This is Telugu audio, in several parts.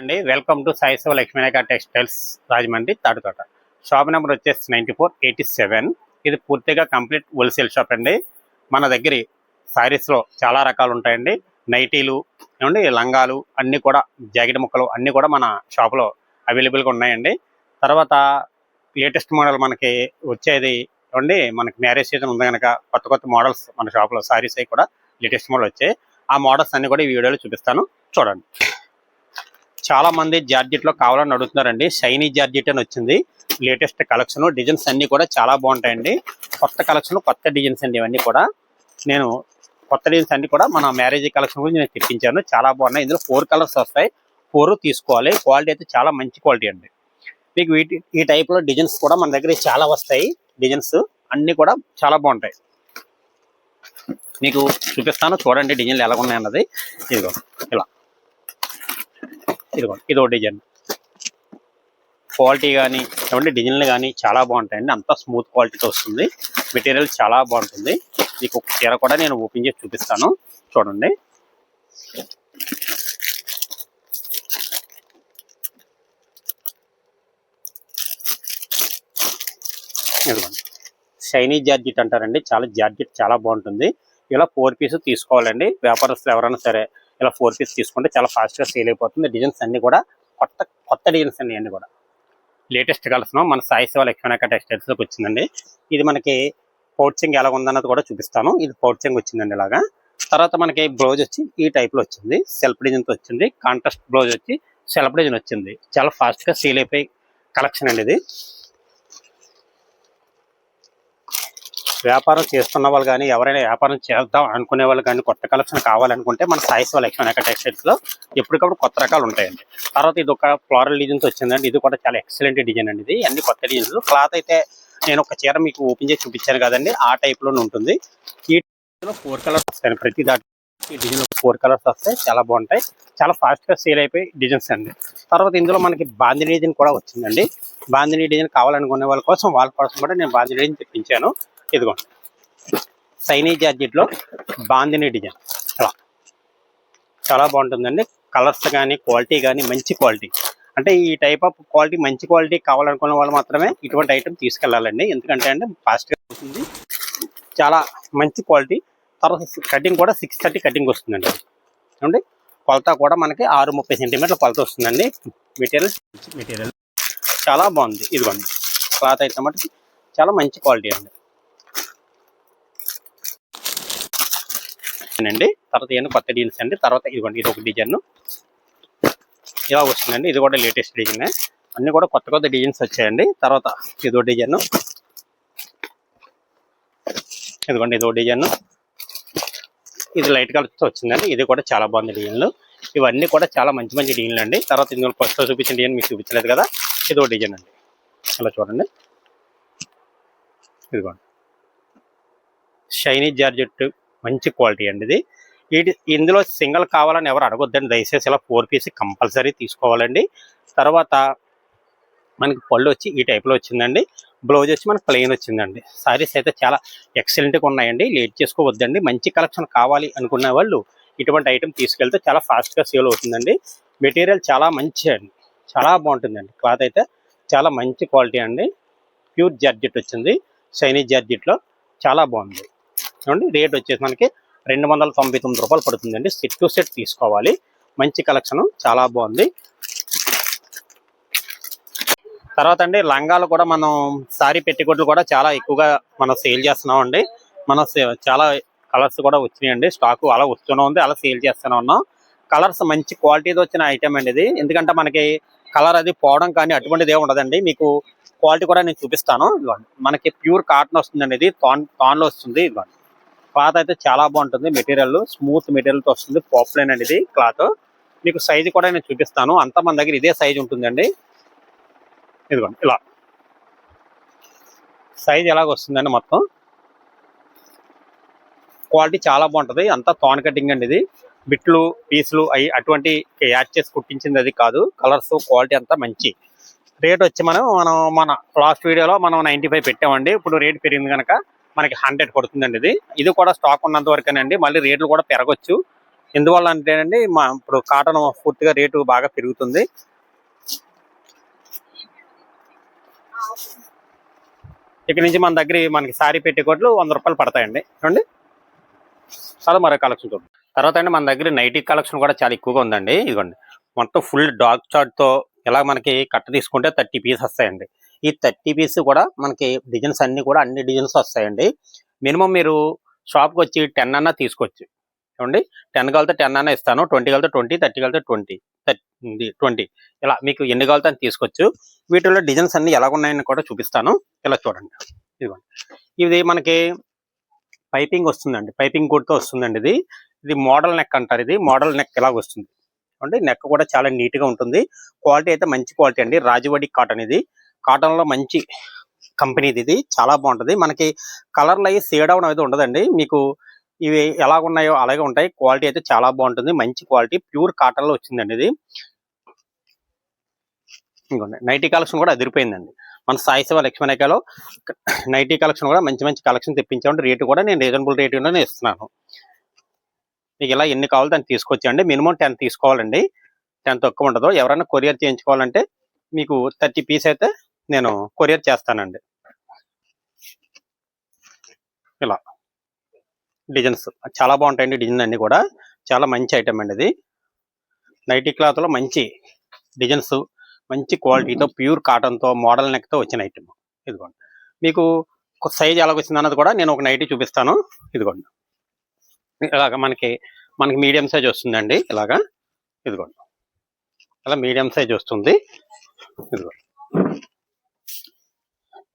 అండి. Welcome to Saishiva Lakshminayaka textiles Rajahmundry Tadutota. Shop number వచ్చేసి నైంటీ ఫోర్ ఎయిటీ సెవెన్ ఇది పూర్తిగా కంప్లీట్ హోల్సేల్ షాప్ అండి. మన దగ్గర శారీస్లో చాలా రకాలు ఉంటాయండి. నైటీలు ఏమండి లంగాలు అన్నీ కూడా జాకెట్ ముక్కలు అన్నీ కూడా మన షాప్లో అవైలబుల్గా ఉన్నాయండి. తర్వాత లేటెస్ట్ మోడల్ మనకి వచ్చేది ఏమండి మనకి మ్యారేజ్ సీజన్ ఉంది కనుక కొత్త కొత్త మోడల్స్ మన షాప్లో సారీస్ అవి కూడా లేటెస్ట్ మోడల్ వచ్చాయి. ఆ మోడల్స్ అన్ని కూడా ఈ వీడియోలో చూపిస్తాను. చూడండి. చాలా మంది జార్జెట్లో కావాలని అడుగుతున్నారండి. షైనీ జార్జెట్ అని వచ్చింది. లేటెస్ట్ కలెక్షన్ డిజైన్స్ అన్ని కూడా చాలా బాగుంటాయండి. కొత్త కలెక్షన్ కొత్త డిజైన్స్ అండి ఇవన్నీ కూడా. నేను కొత్త డిజైన్స్ అన్ని కూడా మన మ్యారేజ్ కలెక్షన్ గురించి నేను తెప్పించాను. చాలా బాగున్నాయి. ఇందులో ఫోర్ కలర్స్ వస్తాయి. ఫోర్ తీసుకోవాలి. క్వాలిటీ అయితే చాలా మంచి క్వాలిటీ అండి. మీకు వీటి ఈ టైప్లో డిజైన్స్ కూడా మన దగ్గర చాలా వస్తాయి. డిజైన్స్ అన్నీ కూడా చాలా బాగుంటాయి. మీకు చూపిస్తాను. చూడండి డిజైన్లు ఎలా ఉన్నాయన్నది. ఇదిగో ఇలా. ఇదిగో ఇదో డిజైన్. క్వాలిటీ కానీ ఏమంటే డిజైన్లు కానీ చాలా బాగుంటాయండి. అంతా స్మూత్ క్వాలిటీతో వస్తుంది. మెటీరియల్ చాలా బాగుంటుంది. మీకు ఒక చీర కూడా నేను ఓపెన్ చేసి చూపిస్తాను. చూడండి. ఇదిగోండి. షైనీ జార్జెట్ అంటారండి. చాలా జార్జెట్ చాలా బాగుంటుంది. ఇలా ఫోర్ పీస్ తీసుకోవాలండి. వ్యాపారస్తులు ఎవరైనా సరే ఇలా ఫోర్ పీస్ తీసుకుంటే చాలా ఫాస్ట్గా సేల్ అయిపోతుంది. డిజైన్స్ అన్ని కూడా కొత్త కొత్త డిజైన్స్ అండి అన్నీ కూడా. లేటెస్ట్ కలర్స్ మన సాయి శివ లక్ష్మణక టెక్స్టైల్స్లోకి వచ్చిందండి. ఇది మనకి పౌచింగ్ ఎలా ఉందన్నది కూడా చూపిస్తాను. ఇది పౌచింగ్ వచ్చిందండి ఇలాగా. తర్వాత మనకి బ్లౌజ్ వచ్చి ఈ టైప్లో వచ్చింది. సెల్ఫ్ డిజైన్తో వచ్చింది. కాంట్రాస్ట్ బ్లౌజ్ వచ్చి సెల్ఫ్ డిజైన్ వచ్చింది. చాలా ఫాస్ట్గా సేల్ అయిపోయి కలెక్షన్ అండి ఇది. వ్యాపారం చేస్తున్న వాళ్ళు కానీ ఎవరైనా వ్యాపారం చేద్దాం అనుకునే వాళ్ళు కానీ కొత్త కలెక్షన్ కావాలనుకుంటే మన సాయి శివ లక్ష్మణ టెక్స్టైల్స్లో ఎప్పటికప్పుడు కొత్త రకాలు ఉంటాయండి. తర్వాత ఇది ఒక ఫ్లోరల్ డిజైన్స్ వచ్చిందండి. ఇది కూడా చాలా ఎక్సలెంట్ డిజైన్ అండి ఇది. అన్ని కొత్త డిజైన్స్ క్లాత్ అయితే నేను ఒక చీర మీకు ఓపెన్ చేసి చూపించాను కదండి. ఆ టైప్లోనే ఉంటుంది. ఈ ఫోర్ కలర్స్ వస్తాయి ప్రతి దాటి ఈ డిజైన్ ఫోర్ కలర్స్ వస్తాయి. చాలా బాగుంటాయి. చాలా ఫాస్ట్గా సేల్ అయిపోయి డిజైన్స్ అండి. తర్వాత ఇందులో మనకి బాందిని డిజైన్ కూడా వచ్చిందండి. బాందిని డిజైన్ కావాలనుకునే వాళ్ళ కోసం వాళ్ళ కోసం కూడా నేను బాందిని డిజైన్ తెప్పించాను. ఇదిగోండి సైనీ జార్జెట్లో బాందిని డిజైన్. అలా. చాలా బాగుంటుందండి. కలర్స్ కానీ క్వాలిటీ కానీ మంచి క్వాలిటీ అంటే ఈ టైప్ ఆఫ్ క్వాలిటీ మంచి క్వాలిటీ కావాలనుకున్న వాళ్ళు మాత్రమే ఇటువంటి ఐటమ్ తీసుకెళ్ళాలండి ఎందుకంటే అంటే ఫాస్ట్గా అవుతుంది చాలా మంచి క్వాలిటీ తర్వాత కటింగ్ కూడా సిక్స్ థర్టీ కటింగ్ వస్తుందండి. చూడండి కొలత కూడా మనకి ఆరు ముప్పై సెంటీమీటర్ల కొలత వస్తుందండి. మెటీరియల్ మెటీరియల్ చాలా బాగుంది. ఇదిగోండి. క్లాత్ అయితే మటుకు చాలా మంచి క్వాలిటీ అండి. అండి. తర్వాత ఏమైనా కొత్త డిజైన్స్ అండి. తర్వాత ఇదిగోండి ఇది ఒక డిజైన్ ఇలా వస్తుందండి. ఇది కూడా లేటెస్ట్ డిజైన్ అన్ని కూడా కొత్త కొత్త డిజైన్స్ వచ్చాయండి. తర్వాత ఇదో డిజైన్ ఇదిగోండి ఇదో డిజైన్ ఇది లైట్ కలర్తో వచ్చిందండి. ఇది కూడా చాలా బాగుంది డిజైన్లు ఇవన్నీ కూడా చాలా మంచి మంచి డిజైన్లు అండి. తర్వాత ఇందులో ఫస్ట్లో చూపించిన డిజైన్ మీకు చూపించలేదు కదా? ఇదో డిజైన్ అండి. అలా చూడండి. ఇదిగోండి. షైనీ జార్జెట్ మంచి క్వాలిటీ అండి ఇది. ఇది ఇందులో సింగిల్ కావాలని ఎవరు అడగొద్దండి. దయచేసి ఇలా ఫోర్ పీస్ కంపల్సరీ తీసుకోవాలండి. తర్వాత మనకి పళ్ళు వచ్చి ఈ టైప్లో వచ్చిందండి. బ్లౌజ్ వచ్చి మనకి ప్లెయిన్ వచ్చిందండి. సారీస్ అయితే చాలా ఎక్సలెంట్గా ఉన్నాయండి. లేట్ చేసుకోవద్దండి. మంచి కలెక్షన్ కావాలి అనుకునే వాళ్ళు ఇటువంటి ఐటెం తీసుకెళ్తే చాలా ఫాస్ట్గా సేల్ అవుతుందండి. మెటీరియల్ చాలా మంచి అండి. చాలా బాగుంటుందండి. క్లాత్ అయితే చాలా మంచి క్వాలిటీ అండి. ప్యూర్ జార్జెట్ వచ్చింది. చైనీస్ జార్జెట్లో చాలా బాగుంది. చూడండి రేట్ వచ్చేసి మనకి రెండు వందల తొంభై తొమ్మిది రూపాయలు పడుతుందండి. సెట్ టు సెట్ తీసుకోవాలి. మంచి కలెక్షన్ చాలా బాగుంది. తర్వాత అండి లంగాలు కూడా మనం సారీ పెట్టికొట్లు కూడా చాలా ఎక్కువగా మనం సేల్ చేస్తున్నాం అండి మనం చాలా కలర్స్ కూడా వచ్చినాయండి. స్టాక్ అలా వస్తూనే ఉంది అలా సేల్ చేస్తూనే ఉన్నాం. కలర్స్ మంచి క్వాలిటీతో వచ్చిన ఐటమ్ అండి ఇది. ఎందుకంటే మనకి కలర్ అది పోవడం కానీ అటువంటిది ఏమి ఉండదండి. మీకు క్వాలిటీ కూడా నేను చూపిస్తాను. ఇదిగోండి మనకి ప్యూర్ కాటన్ వస్తుందండి ఇది. తాన్ తాన్లో వస్తుంది. ఇదిగోండి. క్లాత్ అయితే చాలా బాగుంటుంది. మెటీరియల్ స్మూత్ మెటీరియల్తో వస్తుంది. పాపులర్ అండి ఇది క్లాత్. మీకు సైజు కూడా నేను చూపిస్తాను. అంతా మన దగ్గర ఇదే సైజు ఉంటుందండి. ఇదిగోండి ఇలా. సైజ్ ఎలాగ వస్తుందండి మొత్తం? క్వాలిటీ చాలా బాగుంటుంది. అంతా తాన్ కటింగ్ అండి ఇది. బిట్లు పీసులు అవి అటువంటి యాడ్ చేసి కుట్టించింది అది కాదు. కలర్స్ క్వాలిటీ అంతా మంచి. రేట్ వచ్చి మనం మనం మన లాస్ట్ వీడియోలో మనం నైంటీ ఫైవ్ పెట్టామండి. ఇప్పుడు రేట్ పెరిగింది కనుక మనకి హండ్రెడ్ పడుతుందండి ఇది. ఇది కూడా స్టాక్ ఉన్నంత వరకేనండి. మళ్ళీ రేట్లు కూడా పెరగచ్చు. ఎందువల్ల అంటేనండి మా ఇప్పుడు కాటన్ పూర్తిగా రేటు బాగా పెరుగుతుంది. ఇక్కడ నుంచి మన దగ్గర మనకి సారీ పెట్టేకోట్లు వంద రూపాయలు పడతాయండి. చూడండి. చాలా మరో కలెక్షన్ చూడండి. తర్వాత అండి మన దగ్గర నైటీ కలెక్షన్ కూడా చాలా ఎక్కువగా ఉందండి. ఇదిగోండి. మొత్తం ఫుల్ డాగ్ చార్ట్తో ఇలా మనకి కట్ట తీసుకుంటే థర్టీ పీస్ వస్తాయండి. ఈ థర్టీ పీస్ కూడా మనకి డిజైన్స్ అన్ని కూడా అన్ని డిజైన్స్ వస్తాయండి. మినిమం మీరు షాప్కి వచ్చి టెన్ అన్నా తీసుకోవచ్చు. చూడండి. టెన్ కలితే టెన్ అన్నా ఇస్తాను. ట్వంటీ కలితే ట్వంటీ థర్టీ కలితే ట్వంటీ ట్వంటీ. ఇలా మీకు ఎన్ని కలితే అని తీసుకోవచ్చు. వీటిలో డిజైన్స్ అన్ని ఎలా ఉన్నాయని కూడా చూపిస్తాను. ఇలా చూడండి. ఇదిగోండి. ఇది మనకి పైపింగ్ వస్తుందండి. పైపింగ్తో వస్తుందండి ఇది. ఇది మోడల్ నెక్ అంటారు ఇది. మోడల్ నెక్ ఇలా వస్తుంది. అంటే నెక్ కూడా చాలా నీట్గా ఉంటుంది. క్వాలిటీ అయితే మంచి క్వాలిటీ అండి. రాజవాడి కాటన్ ఇది. కాటన్లో మంచి కంపెనీది ఇది. చాలా బాగుంటది. మనకి కలర్లు అవి సేడ్ అవడం అయితే ఉండదండి. మీకు ఇవి ఎలా ఉన్నాయో అలాగే ఉంటాయి. క్వాలిటీ అయితే చాలా బాగుంటుంది. మంచి క్వాలిటీ. ప్యూర్ కాటన్లో వచ్చిందండి ఇది. ఇంకోండి నైటీ కలెక్షన్ కూడా అదిరిపోయిందండి. మన సాయి శివ లక్ష్మణికలో నైటీ కలెక్షన్ కూడా మంచి మంచి కలెక్షన్ తెప్పించామంటే రేటు కూడా నేను రీజనబుల్ రేటులోనే ఇస్తున్నాను. మీకు ఇలా ఎన్ని కావాలో దాన్ని తీసుకొచ్చండి మినిమం టెన్ తీసుకోవాలండి. టెన్ తక్కువ ఉండదు. ఎవరైనా కొరియర్ చేయించుకోవాలంటే మీకు థర్టీ పీస్ అయితే నేను కొరియర్ చేస్తానండి. ఇలా. డిజైన్స్. చాలా బాగుంటాయండి డిజైన్ అన్నీ కూడా. చాలా మంచి ఐటమ్ అండి ఇది. నైటీ క్లాత్లో మంచి డిజైన్స్ మంచి క్వాలిటీతో ప్యూర్ కాటన్తో మోడల్ నెక్తో వచ్చిన ఐటమ్ ఇదిగోండి. మీకు సైజ్ ఎలాగొచ్చింది అన్నది కూడా నేను ఒక నైటీ చూపిస్తాను. ఇదిగోండి. ఇలాగ మనకి మనకి మీడియం సైజ్ వస్తుందండి. ఇలాగా. ఇదిగోండి. అలా మీడియం సైజ్ వస్తుంది. ఇదిగోండి.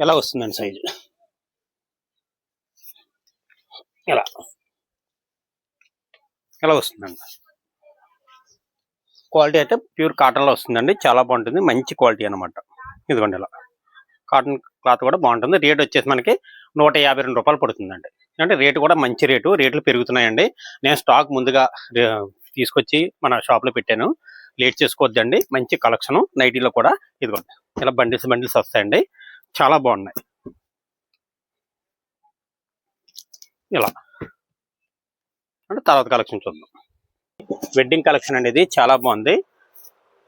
ఎలా వస్తుందండి సైజు? ఇలా ఎలా వస్తుందండి? క్వాలిటీ అయితే ప్యూర్ కాటన్లో వస్తుందండి. చాలా బాగుంటుంది. మంచి క్వాలిటీ అన్నమాట. ఇదిగోండి ఇలా. కాటన్ క్లాత్ కూడా బాగుంటుంది. రేట్ వచ్చేసి మనకి నూట యాభై రెండు రూపాయలు పడుతుందండి. అంటే రేటు కూడా మంచి రేటు. రేట్లు పెరుగుతున్నాయండి. నేను స్టాక్ ముందుగా రే- తీసుకొచ్చి మన షాప్లో పెట్టాను. లేట్ చేసుకోవద్దండి. మంచి కలెక్షన్. నైటీలో కూడా ఇదిగోండి. ఇలా బండిల్స్ బండిల్స్ వస్తాయండి. చాలా బాగున్నాయి. ఇలా. అంటే తర్వాత కలెక్షన్ చూద్దాం. వెడ్డింగ్ కలెక్షన్ అనేది చాలా బాగుంది.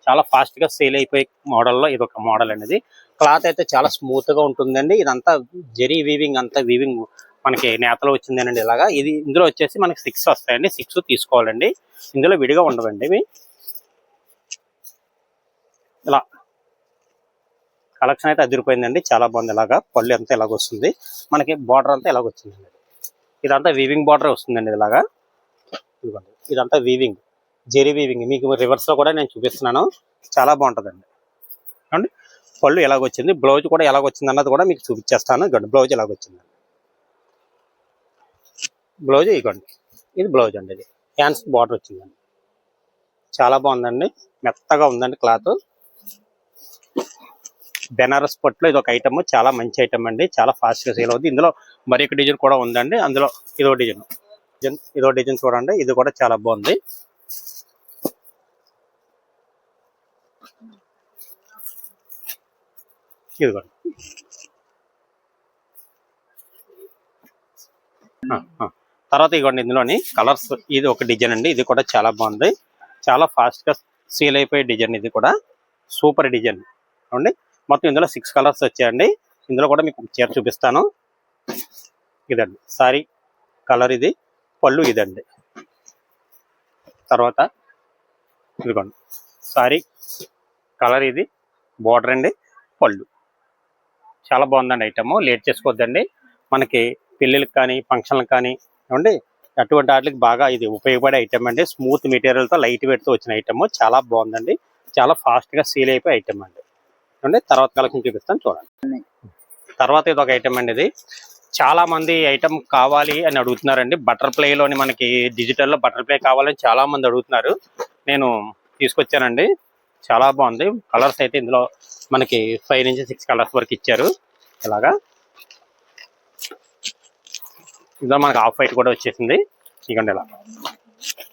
చాలా ఫాస్ట్గా సేల్ అయిపోయే మోడల్లో ఇది ఒక మోడల్ అనేది. క్లాత్ అయితే చాలా స్మూత్గా ఉంటుందండి. ఇదంతా జెరీ వీవింగ్ అంతా వీవింగ్ మనకి నేతలో వచ్చిందేనండి ఇలాగా. ఇది ఇందులో వచ్చేసి మనకి సిక్స్ వస్తాయండి. సిక్స్ తీసుకోవాలండి. ఇందులో విడిగా ఉండవండి ఇవి. ఇలా. కలెక్షన్ అయితే అదిరిపోయిందండి. చాలా బాగుంది ఇలాగా. పళ్ళు అంతా ఇలాగ వస్తుంది. మనకి బార్డర్ అంతా ఇలాగ వచ్చిందండి. ఇదంతా వీవింగ్ బార్డర్ వస్తుందండి ఇలాగా. ఇదిగోండి. ఇదంతా వీవింగ్ జెరీ వీవింగ్ మీకు రివర్స్లో కూడా నేను చూపిస్తున్నాను. చాలా బాగుంటుందండి. అండి పళ్ళు ఎలాగొచ్చింది బ్లౌజ్ కూడా ఎలాగొచ్చింది అన్నది కూడా మీకు చూపించేస్తాను ఇదిగోండి. బ్లౌజ్ ఎలాగొచ్చిందండి బ్లౌజ్ ఇదిగోండి. ఇది బ్లౌజ్ అండి ఇది. హ్యాండ్స్ బార్డర్ వచ్చిందండి. చాలా బాగుందండి. మెత్తగా ఉందండి క్లాత్. బెనారస్ పట్టులో ఇది ఒక ఐటమ్ చాలా మంచి ఐటమ్ అండి. చాలా ఫాస్ట్గా సేల్ అవుతుంది ఇందులో మరి ఒక డిజైన్ కూడా ఉందండి. అందులో ఇదో డిజైన్ డిజైన్ ఇదో డిజైన్ చూడండి. ఇది కూడా చాలా బాగుంది. ఇదిగోండి ఆ, తర్వాత ఇదిగోండి ఇందులోని కలర్స్ ఇది ఒక డిజైన్ అండి. ఇది కూడా చాలా బాగుంది. చాలా ఫాస్ట్గా సేల్ అయిపోయే డిజైన్ ఇది కూడా. సూపర్ డిజైన్ అవునండి? మొత్తం ఇందులో సిక్స్ కలర్స్ వచ్చాయండి. ఇందులో కూడా మీకు చీర చూపిస్తాను. ఇదండి. సారీ కలర్ ఇది. పళ్ళు ఇదండి. తర్వాత ఇదిగోండి. సారీ కలర్ ఇది. బోర్డర్ అండి. పళ్ళు. చాలా బాగుందండి ఐటమ్ లేట్ చేసుకోవద్దండి. మనకి పెళ్ళిళ్ళకి కానీ ఫంక్షన్లకు కానీ ఏమండి? అటువంటి వాటికి బాగా ఇది ఉపయోగపడే ఐటమ్ అండి. స్మూత్ మెటీరియల్తో లైట్ వెయిట్తో వచ్చిన ఐటమ్ చాలా బాగుందండి. చాలా ఫాస్ట్గా సీల్ అయిపోయే ఐటమ్ అండి. ఏమండి తర్వాత కలెక్షన్ చూపిస్తాను చూడండి. తర్వాత ఇది ఒక ఐటమ్ అండి ఇది. చాలా మంది ఐటమ్ కావాలి అని అడుగుతున్నారండి. బటర్ఫ్లైలోని మనకి డిజిటల్లో బటర్ ప్లే కావాలని చాలా మంది అడుగుతున్నారు. నేను తీసుకొచ్చానండి. చాలా బాగుంది. కలర్స్ అయితే ఇందులో మనకి ఫైవ్ నుంచి సిక్స్ కలర్స్ వరకు ఇచ్చారు. ఇలాగా. ఇందులో మనకి ఆఫ్ వైట్ కూడా వచ్చేసింది. ఇకండి ఇలా.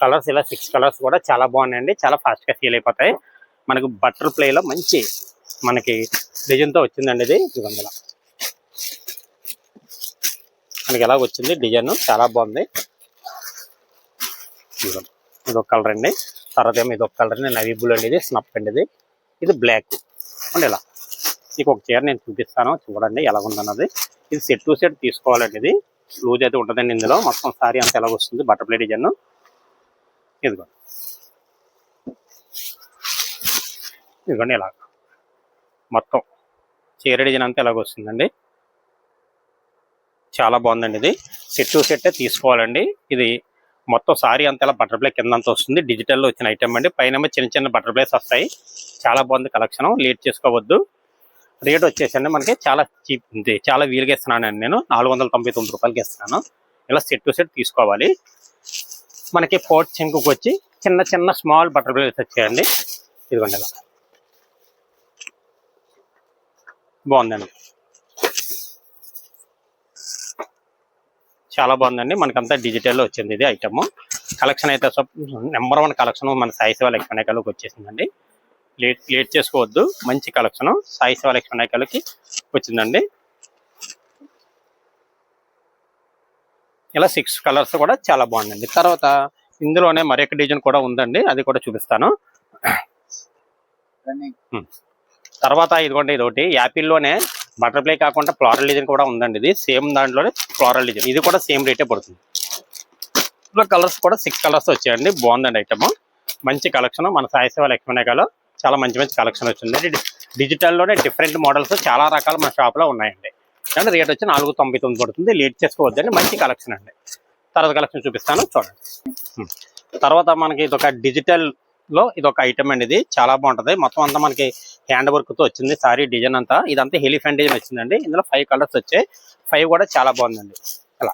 కలర్స్ ఇలా సిక్స్ కలర్స్ కూడా చాలా బాగున్నాయండి. చాలా ఫాస్ట్గా ఫీల్ అయిపోతాయి. మనకు బటర్ మంచి మనకి డిజైన్తో వచ్చిందండి ఇది. ఇదిగోండి. ఇలా మనకి ఎలా వచ్చింది డిజైన్. చాలా బాగుంది. ఇది ఒక కలర్ అండి. తర్వాత ఏమో ఇది ఒక కలర్ అండి. నవీ బ్లూ అండి ఇది. స్నప్ అండి ఇది. ఇది బ్లాక్. అండి ఇలా. మీకు ఒక చీర నేను చూపిస్తాను. చూడండి ఎలా ఉందన్నది. ఇది సెట్ టు సెట్ తీసుకోవాలండి ఇది. లూజ్ అయితే ఉంటుందండి ఇందులో. మొత్తం సారీ అంత ఎలా వస్తుంది? Butterfly design. ఇదిగోండి. ఇదిగోండి ఇలా. మొత్తం చీర డిజైన్ అంతా ఎలాగొస్తుందండి చాలా బాగుందండి ఇది. సెట్ టు తీసుకోవాలండి. ఇది మొత్తం సారీ అంతా ఇలా బటర్ఫ్లై కింద అంతా వస్తుంది డిజిటల్లో వచ్చిన ఐటమ్ అండి. పైన ఏమో చిన్న చిన్న బటర్ఫ్లైస్ వస్తాయి. చాలా బాగుంది కలెక్షన్. లేట్ చేసుకోవద్దు. రేట్ వచ్చేసండి మనకి చాలా చీప్ ఉంది చాలా వీలుగా ఇస్తున్నానండి నేను. నాలుగు వందల తొంభై తొమ్మిది రూపాయలకి ఇస్తున్నాను. ఇలా సెట్ టు సెట్ తీసుకోవాలి. మనకి పోట్ చెంకుకి వచ్చి చిన్న చిన్న స్మాల్ బటర్ఫ్లైస్ వచ్చాయండి. ఇదిగోండి ఇలా. బాగుందండి. చాలా బాగుందండి. మనకంతా డిజిటల్లో వచ్చింది ఇది ఐటమ్. కలెక్షన్ అయితే నెంబర్ వన్ కలెక్షన్ మన సాయి శివ లక్ష్మణాయకాలకి వచ్చేసిందండి. లేట్ లేట్ చేసుకోవద్దు. మంచి కలెక్షన్. సాయి శివ లక్ష్మణాయకాలకి వచ్చిందండి. ఇలా సిక్స్ కలర్స్ కూడా చాలా బాగుందండి. తర్వాత ఇందులోనే మరొక డిజైన్ కూడా ఉందండి. అది కూడా చూపిస్తాను. తర్వాత ఇదిగోండి ఇదొకటి. యాపిల్లోనే బటర్ఫ్లై కాకుండా ఫ్లోరల్ డిజైన్ కూడా ఉందండి ఇది. సేమ్ దాంట్లోనే ఫ్లోరల్ డిజైన్. ఇది కూడా సేమ్ రేటే పడుతుంది. ఇందులో కలర్స్ కూడా సిక్స్ కలర్స్ వచ్చాయండి. బాగుందండి ఐటమ్. మంచి కలెక్షన్. మన సాయి సేవ లక్ష్మణేగాలో చాలా మంచి మంచి కలెక్షన్ వచ్చింది. డిజిటల్లోనే డిఫరెంట్ మోడల్స్ చాలా రకాలు మన షాప్లో ఉన్నాయండి. కానీ రేట్ వచ్చి నాలుగు తొంభై తొమ్మిది పడుతుంది. లేట్ చేసుకోవద్దండి. మంచి కలెక్షన్ అండి. తర్వాత కలెక్షన్ చూపిస్తాను. చూడండి. తర్వాత మనకి ఇది ఒక డిజిటల్ లో ఇది ఒక ఐటమ్ అండి. ఇది చాలా బాగుంటది. మొత్తం అంతా మనకి హ్యాండ్ వర్క్తో వచ్చింది సారీ డిజైన్ అంతా. ఇదంతా హెలిఫెంట్ డిజైన్ వచ్చిందండి. ఇందులో ఫైవ్ కలర్స్ వచ్చాయి. ఫైవ్ కూడా చాలా బాగుందండి. ఇలా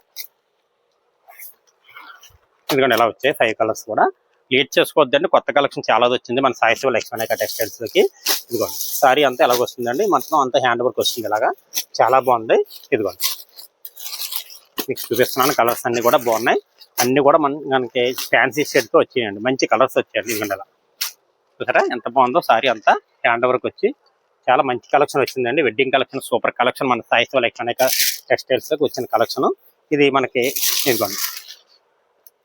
ఎందుకంటే ఎలా వచ్చాయి ఫైవ్ కలర్స్ కూడా. లేట్ చేసుకోవద్దండి. కొత్త కలెక్షన్ చాలా వచ్చింది. మన సాయి శివ లక్ష్మణ టెక్స్టైల్స్లోకి. ఇదిగోండి సారీ అంతా ఎలాగ వస్తుందండి. మొత్తం అంతా హ్యాండ్ వర్క్ వస్తుంది ఇలాగా. చాలా బాగుంది. ఇదిగోండి. మీకు చూపిస్తున్నాను కలర్స్ అన్ని కూడా బాగున్నాయి. అన్ని కూడా మన మనకి ఫ్యాన్సీ షేడ్ వచ్చాయండి. మంచి కలర్స్ వచ్చాయండి ఇదిగోండి అలా చూసారా? ఎంత బాగుందో సారీ అంతా హ్యాండ్ వర్క్ వచ్చి చాలా మంచి కలెక్షన్ వచ్చిందండి. వెడ్డింగ్ కలెక్షన్ సూపర్ కలెక్షన్ మన సాయి ఎలక్ట్రానిక్ లక్ష్మణ టెక్స్టైల్స్ వచ్చిన కలెక్షన్ ఇది మనకి ఇదిగోండి.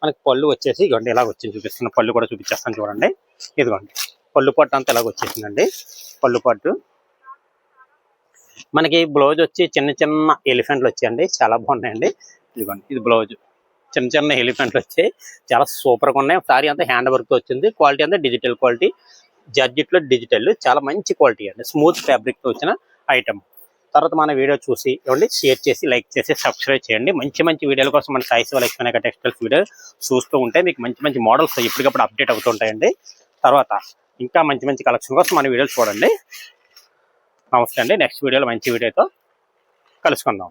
మనకి పళ్ళు వచ్చేసి ఇదిగోండి ఇలాగ వచ్చింది చూపిస్తున్న పళ్ళు కూడా చూపించేస్తాను చూడండి. ఇదిగోండి. పళ్ళు పట్టు అంతా ఇలాగ వచ్చేసిందండి. పళ్ళు పట్టు. మనకి బ్లౌజ్ వచ్చి చిన్న చిన్న ఎలిఫెంట్లు వచ్చాయండి. చాలా బాగున్నాయండి. ఇదిగోండి ఇది బ్లౌజ్ చిన్న చిన్న ఎలిఫెంట్లు వచ్చాయి. చాలా సూపర్గా ఉన్నాయి. సారీ అంతా హ్యాండ్ వర్క్ వచ్చింది. క్వాలిటీ అంతా డిజిటల్ క్వాలిటీ జడ్జిట్లో డిజిటల్ చాలా మంచి క్వాలిటీ అండి. స్మూత్ ఫ్యాబ్రిక్తో వచ్చిన ఐటమ్ తర్వాత మన వీడియో చూసి ఇవ్వండి. షేర్ చేసి లైక్ చేసి సబ్స్క్రైబ్ చేయండి. మంచి మంచి వీడియోల కోసం మన సాయి శివ లక్ష్మణ టెక్స్టైల్స్ వీడియో చూస్తూ ఉంటే మీకు మంచి మంచి మోడల్స్ ఎప్పటికప్పుడు అప్డేట్ అవుతుంటాయండి తర్వాత ఇంకా మంచి మంచి కలెక్షన్ కోసం మన వీడియోలు చూడండి. నమస్తే అండి. నెక్స్ట్ వీడియోలో మంచి వీడియోతో కలుసుకుందాం.